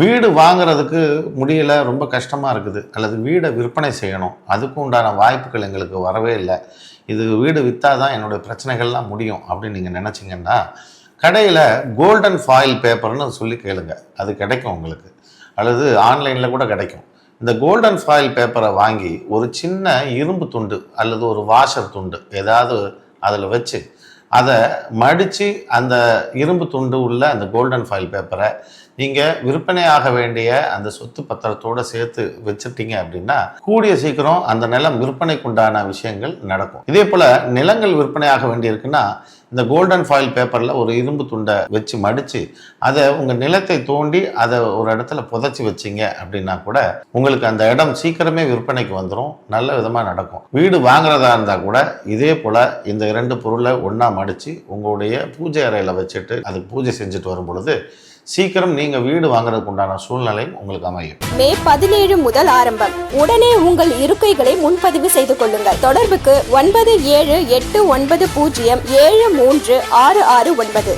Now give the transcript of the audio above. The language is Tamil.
வீடு வாங்குறதுக்கு முடியல ரொம்ப கஷ்டமாக இருக்குது. அல்லது வீடை விற்பனை செய்யணும். அதுக்கு உண்டான வாய்ப்புகள் எங்களுக்கு வரவே இல்லை. இது வீடு விற்றா தான் என்னுடைய பிரச்சனைகள்லாம் முடியும் அப்படின்னு நீங்கள் நினச்சிங்கன்னா கடையில் கோல்டன் ஃபாயில் பேப்பர்னு சொல்லி கேளுங்க. அது கிடைக்கும் உங்களுக்கு. அல்லது ஆன்லைனில் கூட கிடைக்கும். இந்த கோல்டன் ஃபாயில் பேப்பரை வாங்கி ஒரு சின்ன இரும்பு துண்டு அல்லது ஒரு வாஷர் துண்டு ஏதாவது அதில் வச்சு அதை மடித்து அந்த இரும்பு துண்டு உள்ள அந்த கோல்டன் ஃபைல் பேப்பரை நீங்கள் விற்பனையாக வேண்டிய அந்த சொத்து பத்திரத்தோடு சேர்த்து வச்சுட்டீங்க அப்படின்னா கூடிய சீக்கிரம் அந்த நிலம் விற்பனைக்குண்டான விஷயங்கள் நடக்கும். இதே போல் நிலங்கள் விற்பனையாக வேண்டியிருக்குன்னா இந்த கோல்டன் ஃபாயில் பேப்பரில் ஒரு இரும்பு துண்டை வச்சு மடித்து அதை உங்கள் நிலத்தை தோண்டி அதை ஒரு இடத்துல புதைச்சி வச்சிங்க அப்படின்னா கூட உங்களுக்கு அந்த இடம் சீக்கிரமே விற்பனைக்கு வந்துடும் நல்ல விதமாக நடக்கும். வீடு வாங்குறதா இருந்தால் கூட இதே போல் இந்த இரண்டு பொருளை ஒன்றா மடித்து உங்களுடைய பூஜை அறையில் வச்சுட்டு அதுக்கு பூஜை செஞ்சுட்டு வரும் பொழுது சீக்கிரம் நீங்க வீடு வாங்குறதுக்கு உண்டான சூழ்நிலை உங்களுக்கு அமையும். மே பதினேழு முதல் ஆரம்பம். உடனே உங்கள் இருக்கைகளை முன்பதிவு செய்து கொள்ளுங்கள். தொடர்புக்கு ஒன்பது ஏழு எட்டு ஒன்பது பூஜ்ஜியம் ஏழு மூன்று ஆறு ஆறு ஒன்பது.